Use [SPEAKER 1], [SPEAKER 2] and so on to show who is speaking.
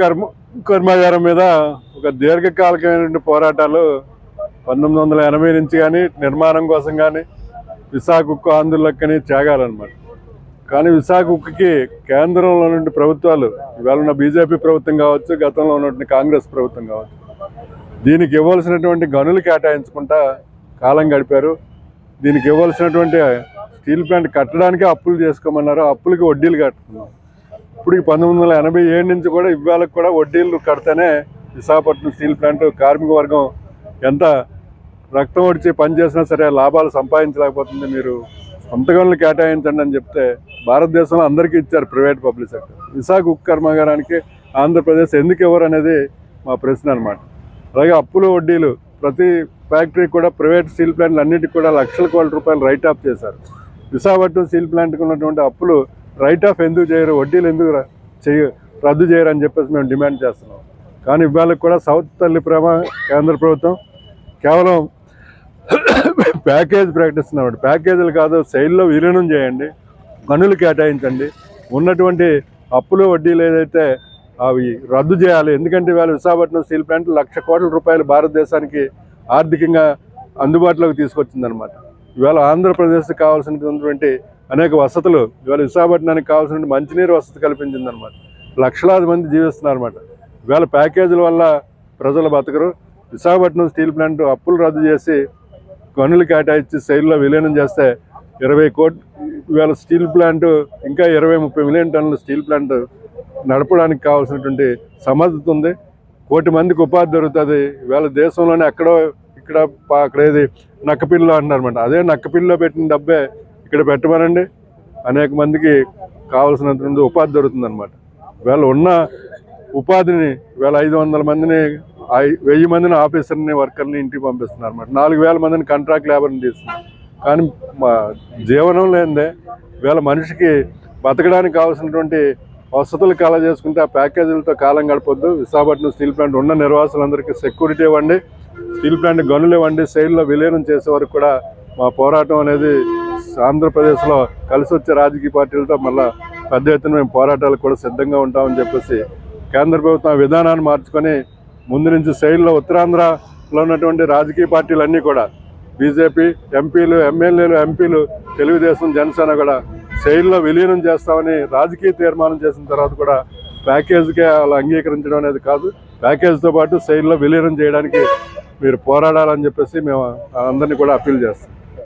[SPEAKER 1] కర్మ కర్మాగారం మీద ఒక దీర్ఘకాలికమైనటువంటి పోరాటాలు పంతొమ్మిది వందల ఎనభై నుంచి కానీ నిర్మాణం కోసం కానీ విశాఖ ఉక్కు ఆందోళనకు కానీ చేగాలన్నమాట కానీ విశాఖ ఉక్కుకి కేంద్రంలో ఉన్నటువంటి ప్రభుత్వాలు ఇవాళ ఉన్న బీజేపీ ప్రభుత్వం కావచ్చు గతంలో ఉన్నటువంటి కాంగ్రెస్ ప్రభుత్వం కావచ్చు దీనికి ఇవ్వాల్సినటువంటి గనులు కేటాయించుకుంటా కాలం గడిపారు. దీనికి ఇవ్వాల్సినటువంటి స్టీల్ ప్లాంట్ కట్టడానికి అప్పులు చేసుకోమన్నారు. అప్పులకి వడ్డీలు కట్టుకున్నాం. ఇప్పుడు ఈ పంతొమ్మిది వందల ఎనభై ఏడు నుంచి కూడా ఇవాళకి కూడా వడ్డీలు కడితేనే విశాఖపట్నం స్టీల్ ప్లాంట్ కార్మిక వర్గం ఎంత రక్తం ఒడిచి పనిచేసినా సరే లాభాలు సంపాదించలేకపోతుంది. మీరు సొంత కేటాయించండి అని చెప్తే భారతదేశంలో అందరికీ ఇచ్చారు ప్రైవేట్ పబ్లిక్ సెక్టర్. విశాఖ ఉక్కు కర్మాగారానికి ఆంధ్రప్రదేశ్ ఎందుకు ఇవ్వరు అనేది మా ప్రశ్న అనమాట అలాగే అప్పులు వడ్డీలు ప్రతి ఫ్యాక్టరీ కూడా ప్రైవేట్ స్టీల్ ప్లాంట్లు అన్నిటికీ కూడా లక్షల కోట్ల రూపాయలు రైట్ ఆఫ్ చేశారు. విశాఖపట్నం స్టీల్ ప్లాంట్కి ఉన్నటువంటి అప్పులు రైట్ ఆఫ్ ఎందుకు చేయరు? వడ్డీలు ఎందుకు ర- చేయ రద్దు చేయరు అని చెప్పేసి మేము డిమాండ్ చేస్తున్నాం. కానీ ఇవాళ కూడా సౌత్ తల్లి ప్రేమ కేంద్ర ప్రభుత్వం కేవలం ప్యాకేజ్ ప్రకటిస్తున్నాం ప్యాకేజీలు కాదు శైలిలో విలీనం చేయండి గనులు కేటాయించండి. ఉన్నటువంటి అప్పులు వడ్డీలు ఏదైతే అవి రద్దు చేయాలి ఎందుకంటే ఇవాళ విశాఖపట్నం స్టీల్ ప్లాంట్ లక్ష కోట్ల రూపాయలు భారతదేశానికి ఆర్థికంగా అందుబాటులోకి తీసుకొచ్చిందనమాట ఇవాళ ఆంధ్రప్రదేశ్కి కావాల్సినటువంటి అనేక వసతులు ఇవాళ విశాఖపట్నానికి కావాల్సిన మంచినీరు వసతి కల్పించిందనమాట లక్షలాది మంది జీవిస్తున్నారు అనమాట ఇవాళ ప్యాకేజీల వల్ల ప్రజలు బతకరు. విశాఖపట్నం స్టీల్ ప్లాంట్ అప్పులు రద్దు చేసి గనులు కేటాయించి శైలిలో విలీనం చేస్తే ఇరవై కోట్ ఇవాళ స్టీల్ ప్లాంట్ ఇంకా ఇరవై ముప్పై మిలియన్ టన్నుల స్టీల్ ప్లాంట్ నడపడానికి కావాల్సినటువంటి సమర్థత ఉంది. కోటి మందికి ఉపాధి దొరుకుతుంది. ఇవాళ దేశంలోనే ఎక్కడో ఇక్కడ అక్కడ ఏది నక్కపిల్లిలో అంటున్నారన్నమాట అదే నక్కపిల్లలో పెట్టిన డబ్బే ఇక్కడ పెట్టమనండి. అనేక మందికి కావాల్సినటువంటి ఉపాధి దొరుకుతుంది అనమాట ఉన్న ఉపాధిని వీళ్ళ ఐదు వందల మందిని ఐ- వెయ్యి మందిని ఆఫీసర్ని వర్కర్ని ఇంటికి పంపిస్తున్నారు అనమాట నాలుగు వేల మందిని కాంట్రాక్ట్ లేబర్ని తీస్తున్నారు కానీ మా జీవనం లేనిదే వీళ్ళ మనిషికి బతకడానికి కావాల్సినటువంటి వసతులు కళ చేసుకుంటే ఆ ప్యాకేజీలతో కాలం గడపొద్దు. విశాఖపట్నం స్టీల్ ప్లాంట్ ఉన్న నిర్వాసులందరికీ సెక్యూరిటీ ఇవ్వండి. స్టీల్ ప్లాంట్ గనులు వండి శైలిలో విలీనం చేసే వరకు కూడా మా పోరాటం అనేది ఆంధ్రప్రదేశ్లో కలిసి వచ్చే రాజకీయ పార్టీలతో మళ్ళీ పెద్ద ఎత్తున మేము పోరాటాలకు కూడా సిద్ధంగా ఉంటామని చెప్పేసి కేంద్ర ప్రభుత్వం విధానాన్ని మార్చుకొని ముందు నుంచి శైలిలో ఉత్తరాంధ్రలో ఉన్నటువంటి రాజకీయ పార్టీలన్నీ కూడా బీజేపీ ఎంపీలు ఎమ్మెల్యేలు ఎంపీలు తెలుగుదేశం జనసేన కూడా శైలిలో విలీనం చేస్తామని రాజకీయ తీర్మానం చేసిన తర్వాత కూడా ప్యాకేజీకే అలా అంగీకరించడం అనేది కాదు. ప్యాకేజీతో పాటు శైలిలో విలీనం చేయడానికి మీరు పోరాడాలని చెప్పేసి మేము అందరినీ కూడా అప్పీల్ చేస్తాం.